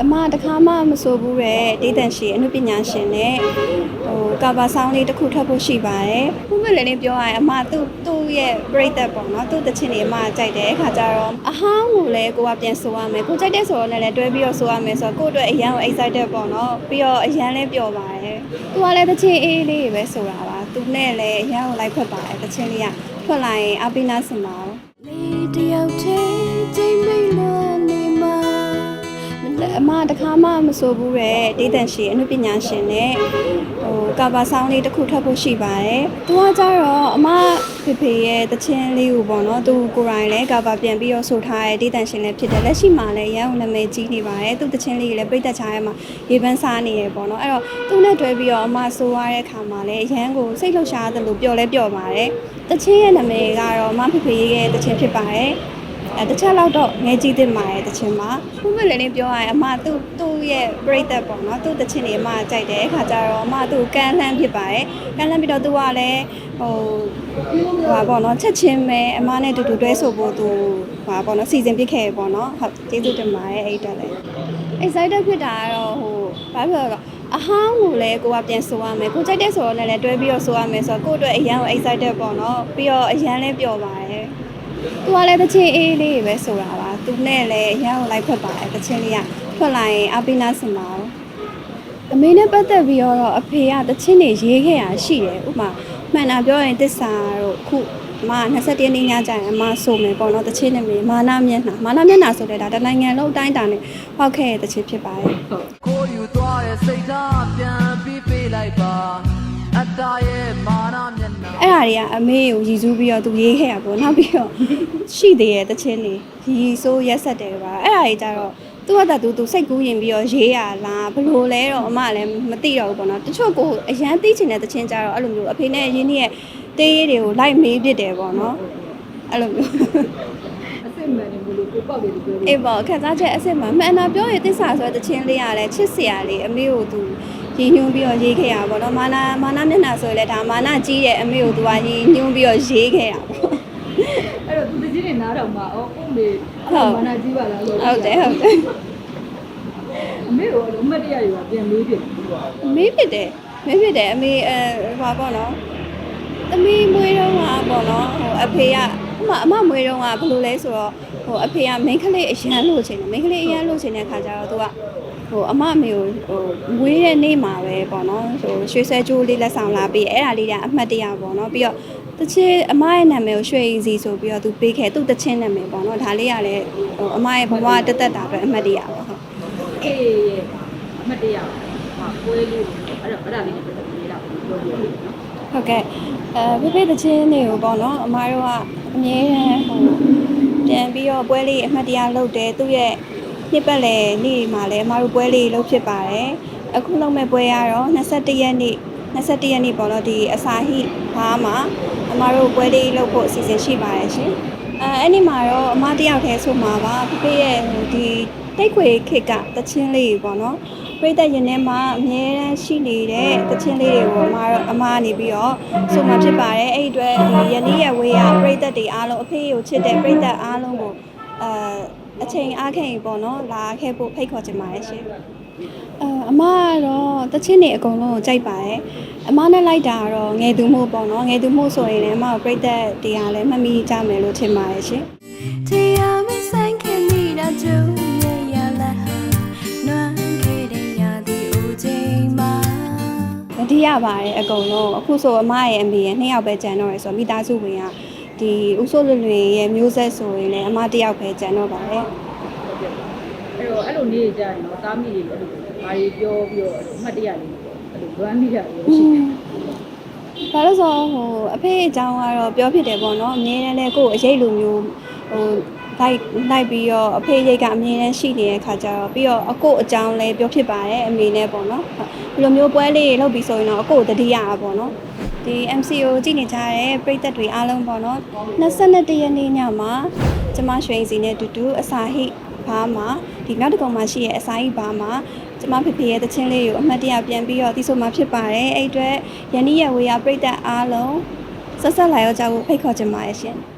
အမတခါမှမဆိုဘူးတဲ့ဒေသန်ရှင်အနုပညာရှင်နဲ့ဟိုကာဘာဆောင်းလေးတစ်ခုထွက်ဖို့ရှိပါတယ်။ဘုမလည်းလေးပြောရရင်အမသူ့သူ့ရဲ့ပြိသက်ပေါ့နော်။သူ့တချင်တွေအမကြိုက်တယ်အခါကျတော့အဟောင်းကိုလည်းကိုကပြန်ဆိုရမယ်။ကိုကြိုက်တဲ့ဆိုတော့လည်းတွဲပြီးတော့ဆိုရမယ်ဆိုတော့ကို့အတွက်အရန်ကို excited ပေါ့နော်။ပြီးတော့အရန်လည်းပျော်ပါတယ်။သူကလည်းတချင်အေးလေးပဲဆိုတာပါ။သူနဲ့လည်းအရန်ကိုလိုက်ဖက်ပါတယ်တချင်လေးကထွက်လာရင်အပိနာစင်ပါ တခါမှမဆိုဘူးတဲ့ဒေသန်ရှင်အနုပညာရှင်နဲ့ဟိုကာဘာဆောင်းလေးတစ်ခုထွက်ဖို့ရှိပါတယ်။သူကကြတော့အမဖေဖေရဲ့တခြင်းလေးကိုပေါ့နော်သူကိုယ်တိုင်လည်းကာဘာပြန်ပြီးတော့ဆိုထားတဲ့ဒေသန်ရှင်လည်းဖြစ်တယ်လက်ရှိမှာလည်းရန်ုံနာမည်ကြီးနေပါတယ်။သူတခြင်းလေးကြီးလည်းပြိသက်ချားရဲမှာရေပန်းစားနေရပေါ့နော်။အဲ့တော့သူနဲ့တွဲပြီးတော့အမဆိုရတဲ့ခါမှာလည်းရန်ကိုစိတ်လှုပ်ရှားသလိုပျော်လဲပျော်ပါတယ်။တခြင်းရဲ့နာမည်ကတော့အမဖေဖေရဲ့တခြင်းဖြစ်ပါတယ်။ အဲတစ်ချက်လောက်တော့ငယ်ကြီးတင်မာရဲ့တချင်မှာခုမလည်းလေးပြောရရင်အမသူ့သူ့ရဲ့ပြိသက်ပေါ့နော်သူ့တချင်တွေအမကြိုက်တယ်အခါကျတော့အမသူ့ကန်းလှမ်းဖြစ်ပါတယ်ကန်းလှမ်းပြီးတော့သူကလည်းဟိုဟာပေါ့နော်ချက်ချင်းပဲအမနဲ့တူတူတွဲဆိုဖို့သူဟာပေါ့နော်စီစဉ်ပြစ်ခဲ့ပေါ့နော်ဟုတ်ကျေးဇူးတင်ပါတယ်အဲ့တက်လည်း excited ဖြစ်တာကတော့ဟိုဘာဖြစ်လို့လဲအဟောင်းကိုလည်းကိုကပြန်ဆိုရမယ်ကိုကြိုက်တဲ့ဆိုတော့လည်းတွဲပြီးတော့ဆိုရမယ်ဆိုတော့ကို့အတွက်အရန်ကို excited ပေါ့နော်ပြီးတော့အရန်လည်းပျော်ပါတယ် သူကလည်းတချင်အေးလေးပဲဆိုတာပါသူနဲ့လည်းအရန်ကိုလိုက်ဖက်ပါတယ်တချင်လေးကထွက်လာရင်အပိနာစင်ပါဦးအမေနဲ့ပတ်သက်ပြီးတော့အဖေကတချင်တွေရေးခဲ့ရရှိတယ်ဥပမာမှန်တာပြောရင်တစ္ဆာတို့ခုအမ21ရက်နေ့ညကျရင်အမဆိုမယ်ပေါ့နော်တချင်နဲ့မေမာနာမျက်နှာမာနာမျက်နှာဆိုတဲ့ဒါတနိုင်ငံလုံးအတိုင်းအတာနဲ့ပေါက်ခဲ့တဲ့တချင်ဖြစ်ပါတယ်ခိုးယူသွားတဲ့စိတ်ထားပြန်ပြီးပေးလိုက်ပါအတ္တရဲ့မာနမျ က်နှာအဲ့ဒါတွေကအမေကိုရည်စူးပြီးတော့သူရေးခဲ့ရပေါ့နောက်ပြီးတော့ရှိသေးရဲ့တချင်းနေရီဆိုးရက်ဆက်တယ်ပါအဲ့ဒါတွေကြတော့သူကတည်းကသူသူစိတ်ကူးရင်ပြီးတော့ရေးရလားဘလို့လဲတော့အမလည်းမသိတော့ဘူးပေါ့နော်တချို့ကိုအရန်သိချင်တဲ့တချင်းကြတော့အဲ့လိုမျိုးအဖေနဲ့ရင်းနှီးရဲ့တေးရေးတွေကိုလိုက်မေးပြစ်တယ်ပေါ့နော်အဲ့လိုမျိုးအစစ်မှန်နေမလို့ကိုပေါက်တယ်လို့ပြောတယ်အေးပေါ့ခန်းစားချက်အစ်စ်မှာမှန်တာပြောရင်တစ္ဆာဆိုတဲ့တချင်းလေးရတယ်ချစ်စရာလေးအမေကိုသူ ရည်ညွှန်းပြီးတော့ရေးခဲ့ရပါတော့မာနာမာနာမျက်နှာဆိုရင်လည်းဒါမာနာကြီးရဲ့အမေကိုသူကရည်ညွှန်းပြီးတော့ရေးခဲ့ရပါပေါ့အဲ့တော့သူတကြီးနေနားတော့မှာအော်ကိုမေဟုတ်မနာကြီးပါလားလို့ဟုတ်တယ်ဟုတ်တယ်အမေရောအမတ်တရတွေကပြန်မေးပြတယ်မေးဖြစ်တယ်မေးဖြစ်တယ်အမေအဲဟောပေါ့နော်သမီးမွေးတော့ကပေါ့နော်ဟိုအဖေကအမအမမွေးတော့ကဘယ်လိုလဲဆိုတော့ဟိုအဖေကမိန်းကလေးအရန်လို့ချင်တယ်မိန်းကလေးအရန်လို့ချင်တဲ့ခါကျတော့သူက ဟိုအမအမေကိုဟိုမွေးတဲ့နေ့မှာပဲပေါ့နော်ဟိုရွှေဆွဲကြိုးလေးလက်ဆောင်လာပြီးအဲ့ဒါလေးကအမှတ်တရပေါ့နော်ပြီးတော့တချင်အမရဲ့နာမည်ကိုရွှေရည်စီဆိုပြီးတော့သူပေးခဲ့သူ့တချင်နာမည်ပေါ့နော်ဒါလေးကလည်းဟိုအမရဲ့ဘဝတက်တက်တာပဲအမှတ်တရပါဟုတ်အေးရဲ့အမတ်တရဟာပွဲလေးအဲ့တော့အဲ့ဒါလေးနဲ့ပတ်သက်ပြီးတော့ပြောပြတယ်နော်ဟုတ်ကဲ့အဲဖေဖေတချင်းတွေကိုပေါ့နော်အမားတို့ကအမြဲတမ်းဟိုပြန်ပြီးတော့ပွဲလေးအမှတ်တရလုပ်တယ်သူ့ရဲ့ နှစ်ပတ်လည်နေ့မှာလည်းအမားတို့ပွဲလေးလုပ်ဖြစ်ပါတယ်အခုလုပ်မဲ့ပွဲကတော့21ရက်နေ့21ရက်နေ့ပေါ့နော်ဒီအစာဟိဘားမှာအမားတို့ပွဲလေးလုပ်ဖို့အစီအစဉ်ရှိပါတယ်ရှင်အဲအဲ့ဒီမှာတော့အမတယောက်တည်းဆိုမှာပါဖေဖေရဲ့ဟိုဒီတိတ်ခွေခေတ်ကတချင်းလေးပေါ့နော်ပြိတ္တရင်ထဲမှာအမြဲတမ်းရှိနေတဲ့တခြင်းလေးတွေကိုအမတော့အမကနေပြီးတော့ဆိုမှဖြစ်ပါတယ်အဲ့ဒီအတွက်ဒီယနေ့ရဲ့ဝေးရပြိတ္တတွေအားလုံးအဖေကိုချစ်တဲ့ပြိတ္တအားလုံးကိုအဲ အချိန်အားခင်ပေါ့နော်လာခဲ့ဖို့ဖိတ်ခေါ်ချင်ပါတယ်ရှင်အဲအမကတော့တခြင်းတွေအကုန်လုံးကိုကြိုက်ပါတယ်အမနဲ့လိုက်တာကတော့ငယ်သူမို့ပေါ့နော်ငယ်သူမို့ဆိုရင်လည်းအမကိုပြိတ္တတရားလည်းမှတ်မိကြမယ်လို့ထင်ပါတယ်ရှင်တရားမဆိုင်ခင်မိတာကျုံရဲ့ရလာနွမ်းခဲ့တဲ့ရာသီအိုချိန်မှာတတိယပါတယ်အကုန်လုံးအခုဆိုအမရဲ့အမေရဲ့နှစ်ယောက်ပဲကြံတော့ရယ်ဆိုတော့မိသားစုဝင်က ဒီဥဆိုးလွလွင်ရဲ့မျိုးဆက်ဆိုရင်လည်းအမတစ်ယောက်ပဲကြံတော့ပါတယ်အဲ့တော့အဲ့လိုနေကြရင်တော့တားမိတွေအဲ့လိုဘာတွေပြောပြီးတော့အမတ်တရလေးအဲ့လိုလွမ်းမိတာလို့ရှိတယ်ဘာလို့ဆိုတော့ဟိုအဖေအကြောင်းကတော့ပြောဖြစ်တယ်ပေါ့နော်အမြဲတမ်းလည်းကိုယ့်အရေးလိုမျိုးဟိုလိုက်လိုက်ပြီးတော့အဖေရိတ်ကအမြဲတမ်းရှိနေတဲ့ခါကျတော့ပြီးတော့အကိုအကြောင်းလည်းပြောဖြစ်ပါတယ်အမေနဲ့ပေါ့နော်ဟုတ်ဒီလိုမျိုးပွဲလေးတွေလုပ်ပြီးဆိုရင်တော့အကိုတတိယပါပေါ့နော် ဒီ MCO ကြည့်နေကြတဲ့ပရိသတ်တွေအားလုံးပေါ့နော်22ရက်နေ့ညမှာကျမရွှေစီနဲ့တူတူအစာဟိဘားမှာဒီနောက်တစ်ကောင်မှာရှိရဲ့အစာဟိဘားမှာကျမဖေဖေရဲ့တခြင်းလေးကိုအမှတ်တရပြန်ပြီးတော့သိဆိုမှဖြစ်ပါတယ်အဲ့အတွက်ယနေ့ရဝေယပရိသတ်အားလုံးဆက်ဆက်လာရောက်ကြဖို့ဖိတ်ခေါ်ချင်ပါတယ်ရှင်